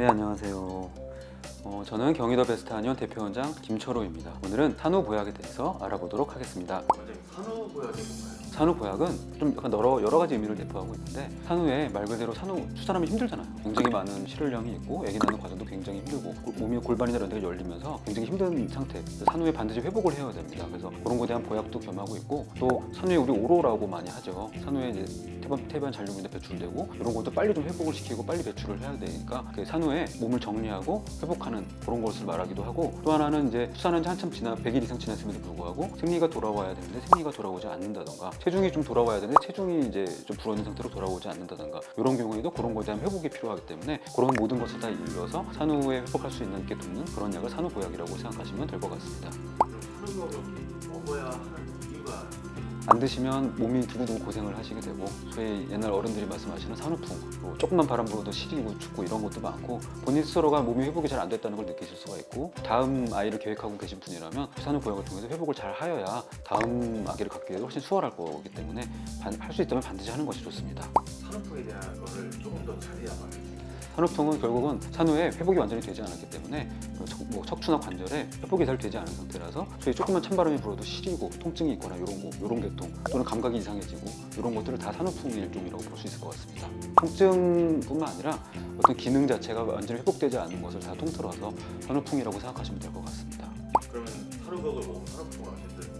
네, 안녕하세요. 어, 저는 경기도 베스트 한의원 대표원장 김철호입니다. 오늘은 산후 보약에 대해서 알아보도록 하겠습니다. 원장님 산후 보약이 뭔가요? 산후 보약은 좀 약간 여러, 여러 가지 의미를 내포하고 있는데 산후에 말 그대로 산후 출산하면 힘들잖아요. 굉장히 많은 실혈량이 있고 아기 낳는 과정도 굉장히 힘들고 골- 몸이 골반이나 이런 데가 열리면서 굉장히 힘든 상태. 산후에 반드시 회복을 해야 됩니다. 그래서 그런 거에 대한 보약도 겸하고 있고 또 산후에 우리 오로라고 많이 하죠. 산후에 이제 태반, 태반 잔류물이 배출되고 이런 것도 빨리 좀 회복을 시키고 빨리 배출을 해야 되니까 그 산후에 몸을 정리하고 회복하는 그런 것을 말하기도 하고 또 하나는 이제 출산한 지 한참 지나 100일 이상 지났음에도 불구하고 생리가 돌아와야 되는데 생리가 돌아오지 않는다던가 체중이 좀 돌아와야 되는데 체중이 이제 좀 불어있는 상태로 돌아오지 않는다던가 이런 경우에도 그런 거에 대한 회복이 필요하기 때문에 그런 모든 것을 다 일러서 산후에 회복할 수 있는 게 돕는 그런 약을 산후보약이라고 생각하시면 될 것 같습니다. 그럼 산후보약을 먹어야 하는 이유가 안 드시면 몸이 두고두고 고생을 하시게 되고 소위 옛날 어른들이 말씀하시는 산후풍 뭐 조금만 바람 불어도 시리고 춥고 이런 것도 많고 본인 스스로가 몸이 회복이 잘 안 됐다는 걸 느끼실 수가 있고 다음 아이를 계획하고 계신 분이라면 산후 보약을 통해서 회복을 잘 하여야 다음 아기를 갖기에도 훨씬 수월할 거기 때문에 할 수 있다면 반드시 하는 것이 좋습니다. 산후풍에 대한 거를 조금 더 자세히 산후풍은 결국은 산후에 회복이 완전히 되지 않았기 때문에 그 척, 뭐 척추나 관절에 회복이 잘 되지 않은 상태라서 소위 조금만 찬바람이 불어도 시리고 통증이 있거나 이런 거, 이런 계통 또는 감각이 이상해지고 이런 것들을 다 산후풍 일종이라고 볼 수 있을 것 같습니다. 통증뿐만 아니라 어떤 기능 자체가 완전히 회복되지 않은 것을 다 통틀어서 산후풍이라고 생각하시면 될 것 같습니다. 그러면 산후보약을 먹으면 산후풍을 어쨌든 개선한다는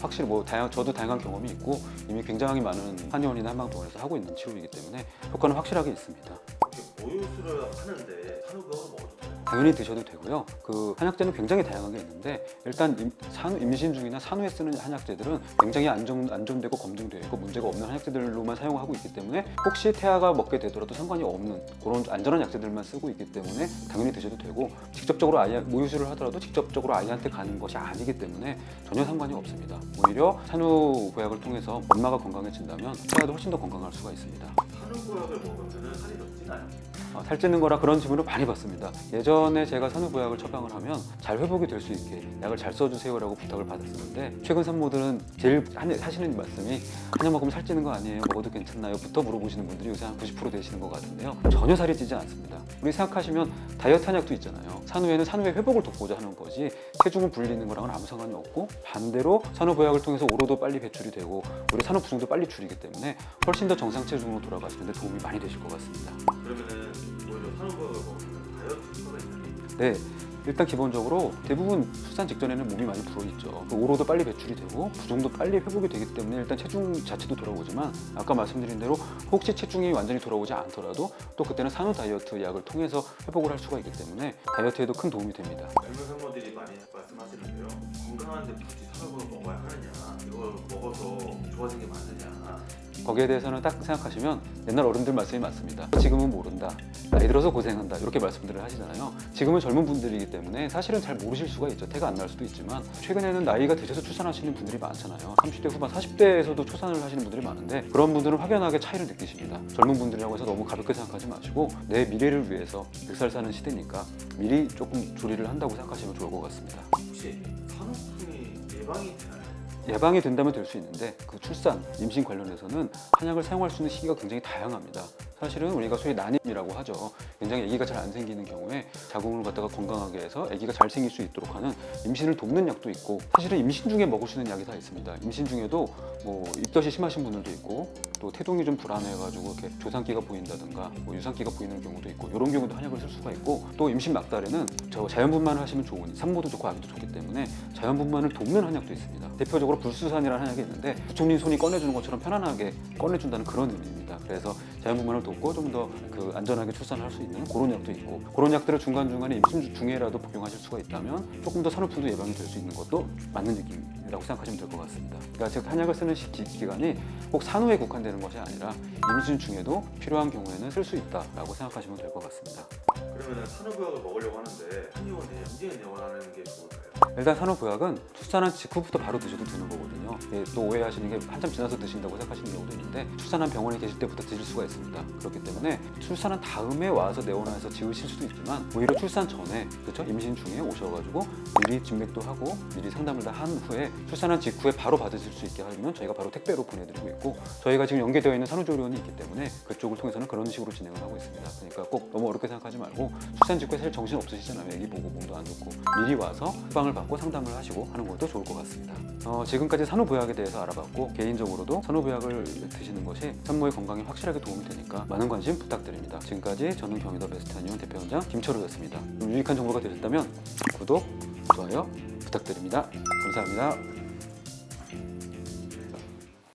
확실히 뭐 다양 저도 다양한 경험이 있고 이미 굉장히 많은 한의원이나 한방병원에서 하고 있는 치료이기 때문에 효과는 확실하게 있습니다. 모유수를 하는데 산후보약을 먹어도 돼요? 당연히 드셔도 되고요. 그 한약재는 굉장히 다양하게 있는데 일단 임, 산, 임신 중이나 산후에 쓰는 한약재들은 굉장히 안전, 안전되고 검증되어 있고 문제가 없는 한약재들로만 사용하고 있기 때문에 혹시 태아가 먹게 되더라도 상관이 없는 그런 안전한 약재들만 쓰고 있기 때문에 당연히 드셔도 되고 직접적으로 아이 모유수를 하더라도 직접적으로 아이한테 가는 것이 아니기 때문에 전혀 상관이 없습니다. 오히려 산후 보약을 통해서 엄마가 건강해진다면 태아도 훨씬 더 건강할 수가 있습니다. 산후 보약을 먹으면 살이 더 찌나요? 어, 살찌는 거라 그런 질문을 많이 받습니다. 예전에 제가 산후보약을 처방을 하면 잘 회복이 될 수 있게 약을 잘 써주세요라고 부탁을 받았었는데 최근 산모들은 제일 한- 하시는 말씀이 한약 먹으면 살찌는 거 아니에요? 먹어도 괜찮나요?부터 물어보시는 분들이 요새 한 90% 되시는 것 같은데요. 전혀 살이 찌지 않습니다. 우리 생각하시면 다이어트 한약도 있잖아요. 산후에는 산후의 회복을 돕고자 하는 거지 체중을 불리는 거랑은 아무 상관이 없고 반대로 산후보약을 통해서 오로도 빨리 배출이 되고 우리 산후부종도 빨리 줄이기 때문에 훨씬 더 정상 체중으로 돌아가시는데 도움이 많이 되실 것 같습니다. 그러면은 오히려 효과가 있나요? 네. 일단 기본적으로 대부분 출산 직전에는 몸이 많이 불어 있죠. 그 오로도 빨리 배출이 되고 부종도 빨리 회복이 되기 때문에 일단 체중 자체도 돌아오지만 아까 말씀드린 대로 혹시 체중이 완전히 돌아오지 않더라도 또 그때는 산후 다이어트 약을 통해서 회복을 할 수가 있기 때문에 다이어트에도 큰 도움이 됩니다. 젊은 산모들이 많이 말씀하시는데요. 건강한데 굳이 산후보약 먹어야 하느냐? 이걸 먹어서 좋아진 게 맞느냐? 거기에 대해서는 딱 생각하시면 옛날 어른들 말씀이 맞습니다. 지금은 모른다. 나이 들어서 고생한다. 이렇게 말씀 들을 하시잖아요. 지금은 젊은 분들이기 때문에 사실은 잘 모르실 수가 있죠. 태가 안 날 수도 있지만 최근에는 나이가 드셔서 출산하시는 분들이 많잖아요. 30대 후반, 40대에서도 출산을 하시는 분들이 많은데 그런 분들은 확연하게 차이를 느끼십니다. 젊은 분들이라고 해서 너무 가볍게 생각하지 마시고 내 미래를 위해서 100살 사는 시대니까 미리 조금 조리를 한다고 생각하시면 좋을 것 같습니다. 혹시 산후풍이 예방이 되나요? 예방이 된다면 될 수 있는데 그 출산, 임신 관련해서는 한약을 사용할 수 있는 시기가 굉장히 다양합니다. 사실은 우리가 소위 난임이라고 하죠. 굉장히 아기가 잘 안 생기는 경우에 자궁을 갖다가 건강하게 해서 아기가 잘 생길 수 있도록 하는 임신을 돕는 약도 있고 사실은 임신 중에 먹을 수 있는 약이 다 있습니다. 임신 중에도 뭐 입덧이 심하신 분들도 있고 또 태동이 좀 불안해가지고 이렇게 조산기가 보인다든가 뭐 유산기가 보이는 경우도 있고 이런 경우도 한약을 쓸 수가 있고 또 임신 막달에는 저 자연분만을 하시면 좋은 산모도 좋고 아기도 좋기 때문에 자연분만을 돕는 한약도 있습니다. 대표적으로 불수산이라는 한약이 있는데 부총리 손이 꺼내주는 것처럼 편안하게 꺼내준다는 그런 의미입니다. 그래서 자연분만을 돕고 좀 더 그 안전하게 출산할 수 있는 그런 약도 있고 그런 약들을 중간 중간에 임신 중에라도 복용하실 수가 있다면 조금 더 산후풍도 예방이 될 수 있는 것도 맞는 느낌이라고 생각하시면 될 것 같습니다. 그러니까 즉 한약을 쓰는 시, 기, 기간이 꼭 산후에 국한 되는 것이 아니라 임신 중에도 필요한 경우에는 쓸 수 있다라고 생각하시면 될 것 같습니다. 그러면 산후보약을 먹으려고 하는데 한의원에 언제 내원하는 게 좋을까요? 일단 산후보약은 출산한 직후부터 바로 드셔도 되는 거거든요. 예, 또 오해하시는 게 한참 지나서 드신다고 생각하시는 경우도 있는데 출산한 병원에 계실 때부터 드실 수가 있습니다. 그렇기 때문에 출산한 다음에 와서 내원해서 지으실 수도 있지만 오히려 출산 전에 그렇죠 임신 중에 오셔가지고 미리 진맥도 하고 미리 상담을 다 한 후에 출산한 직후에 바로 받으실 수 있게 하면 저희가 바로 택배로 보내드리고 있고 저희가 지금 연계되어 있는 산후조리원이 있기 때문에 그쪽을 통해서는 그런 식으로 진행을 하고 있습니다. 그러니까 꼭 너무 어렵게 생각하지 말고 출산 직후에 사실 정신 없으시잖아요. 애기 보고 몸도 안 좋고 미리 와서 후방을 받고 상담을 하시고 하는 것도 좋을 것 같습니다. 어, 지금까지 산후보약에 대해서 알아봤고 개인적으로도 산후보약을 드시는 것이 산모의 건강에 확실하게 도움이 되니까 많은 관심 부탁드립니다. 지금까지 저는 경희더 베스트한의원 대표원장 김철우였습니다. 유익한 정보가 되셨다면 구독, 좋아요 부탁드립니다. 감사합니다.